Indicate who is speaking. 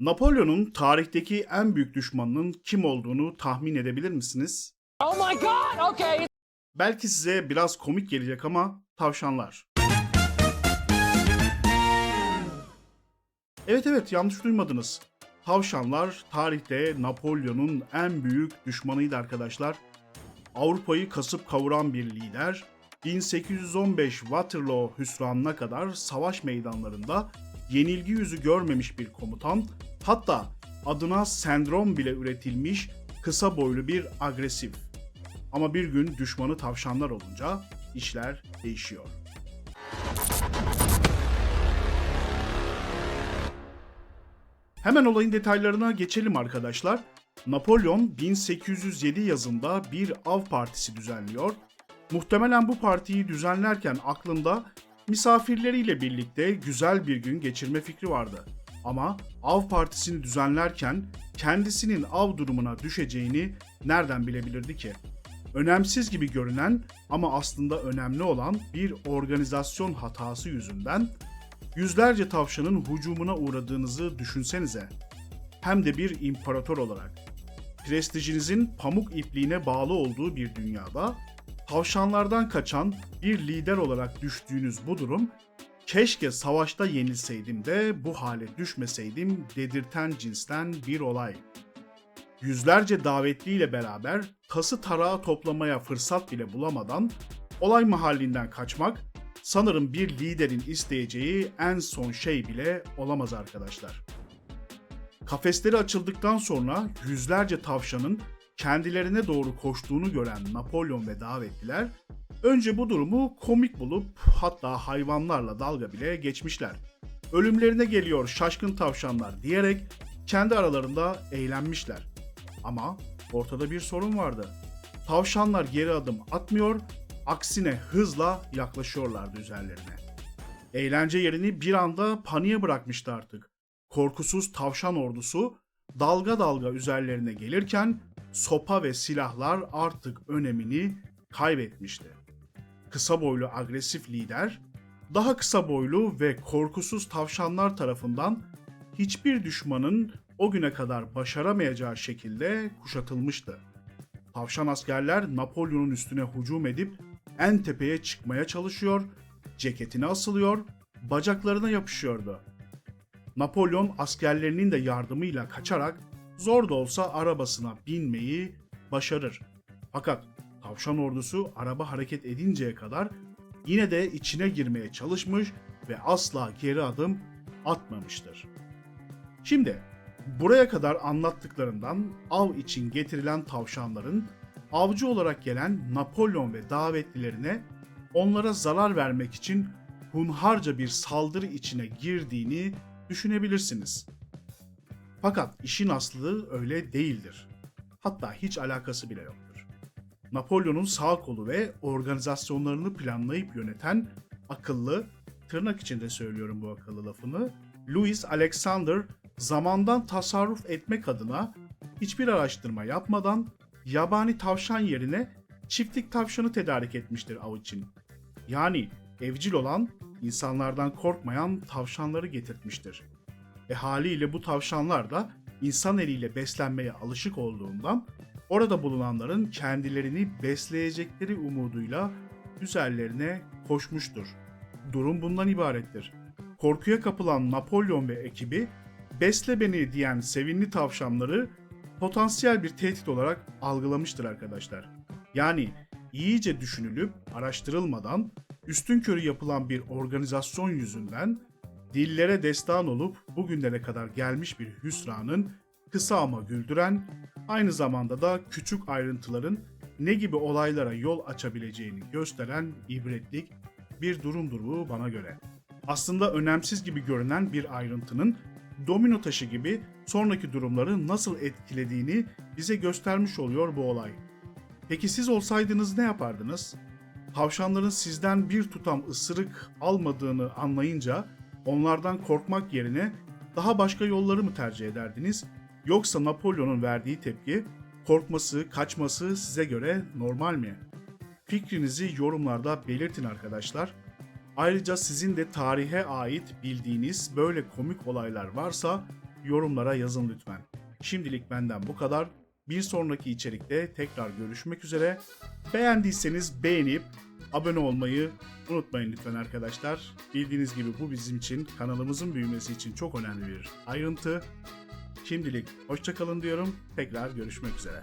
Speaker 1: Napolyon'un tarihteki en büyük düşmanının kim olduğunu tahmin edebilir misiniz?
Speaker 2: Oh my god! Okay,
Speaker 1: Belki size biraz komik gelecek ama tavşanlar. Evet evet yanlış duymadınız. Tavşanlar tarihte Napolyon'un en büyük düşmanıydı arkadaşlar. Avrupa'yı kasıp kavuran bir lider, 1815 Waterloo hüsranına kadar savaş meydanlarında yenilgi yüzü görmemiş bir komutan, hatta adına sendrom bile üretilmiş kısa boylu bir agresif. Ama bir gün düşmanı tavşanlar olunca işler değişiyor. Hemen olayın detaylarına geçelim arkadaşlar. Napolyon 1807 yazında bir av partisi düzenliyor. Muhtemelen bu partiyi düzenlerken aklında misafirleriyle birlikte güzel bir gün geçirme fikri vardı. Ama av partisini düzenlerken kendisinin av durumuna düşeceğini nereden bilebilirdi ki? Önemsiz gibi görünen ama aslında önemli olan bir organizasyon hatası yüzünden yüzlerce tavşanın hücumuna uğradığınızı düşünsenize. Hem de bir imparator olarak. Prestijinizin pamuk ipliğine bağlı olduğu bir dünyada tavşanlardan kaçan bir lider olarak düştüğünüz bu durum keşke savaşta yenilseydim de bu hale düşmeseydim dedirten cinsten bir olay. Yüzlerce davetliyle beraber tası tarağı toplamaya fırsat bile bulamadan olay mahallinden kaçmak sanırım bir liderin isteyeceği en son şey bile olamaz arkadaşlar. Kafesleri açıldıktan sonra yüzlerce tavşanın kendilerine doğru koştuğunu gören Napolyon ve davetliler önce bu durumu komik bulup hatta hayvanlarla dalga bile geçmişler. Ölümlerine geliyor şaşkın tavşanlar diyerek kendi aralarında eğlenmişler. Ama ortada bir sorun vardı. Tavşanlar geri adım atmıyor, aksine hızla yaklaşıyorlardı üzerlerine. Eğlence yerini bir anda paniğe bırakmıştı artık. Korkusuz tavşan ordusu dalga dalga üzerlerine gelirken sopa ve silahlar artık önemini kaybetmişti. Kısa boylu agresif lider, daha kısa boylu ve korkusuz tavşanlar tarafından hiçbir düşmanın o güne kadar başaramayacağı şekilde kuşatılmıştı. Tavşan askerler Napolyon'un üstüne hücum edip en tepeye çıkmaya çalışıyor, ceketine asılıyor, bacaklarına yapışıyordu. Napolyon askerlerinin de yardımıyla kaçarak zor da olsa arabasına binmeyi başarır. Fakat tavşan ordusu araba hareket edinceye kadar yine de içine girmeye çalışmış ve asla geri adım atmamıştır. Şimdi buraya kadar anlattıklarından av için getirilen tavşanların avcı olarak gelen Napolyon ve davetlilerine onlara zarar vermek için hunharca bir saldırı içine girdiğini düşünebilirsiniz. Fakat işin aslı öyle değildir. Hatta hiç alakası bile yoktur. Napolyon'un sağ kolu ve organizasyonlarını planlayıp yöneten akıllı, tırnak içinde söylüyorum bu akıllı lafını, Louis Alexander zamandan tasarruf etmek adına hiçbir araştırma yapmadan yabani tavşan yerine çiftlik tavşanı tedarik etmiştir av için. Yani evcil olan, insanlardan korkmayan tavşanları getirtmiştir. E haliyle bu tavşanlar da insan eliyle beslenmeye alışık olduğundan orada bulunanların kendilerini besleyecekleri umuduyla üzerlerine koşmuştur. Durum bundan ibarettir. Korkuya kapılan Napolyon ve ekibi besle beni diyen sevinli tavşanları potansiyel bir tehdit olarak algılamıştır arkadaşlar. Yani iyice düşünülüp araştırılmadan üstün körü yapılan bir organizasyon yüzünden dillere destan olup bugünlere kadar gelmiş bir hüsranın kısa ama güldüren, aynı zamanda da küçük ayrıntıların ne gibi olaylara yol açabileceğini gösteren ibretlik bir durumdur bu bana göre. Aslında önemsiz gibi görünen bir ayrıntının domino taşı gibi sonraki durumları nasıl etkilediğini bize göstermiş oluyor bu olay. Peki siz olsaydınız ne yapardınız? Tavşanların sizden bir tutam ısırık almadığını anlayınca onlardan korkmak yerine daha başka yolları mı tercih ederdiniz? Yoksa Napolyon'un verdiği tepki, korkması, kaçması size göre normal mi? Fikrinizi yorumlarda belirtin arkadaşlar. Ayrıca sizin de tarihe ait bildiğiniz böyle komik olaylar varsa yorumlara yazın lütfen. Şimdilik benden bu kadar. Bir sonraki içerikte tekrar görüşmek üzere. Beğendiyseniz beğenip abone olmayı unutmayın lütfen arkadaşlar. Bildiğiniz gibi bu bizim için kanalımızın büyümesi için çok önemli bir ayrıntı. Şimdilik hoşçakalın diyorum. Tekrar görüşmek üzere.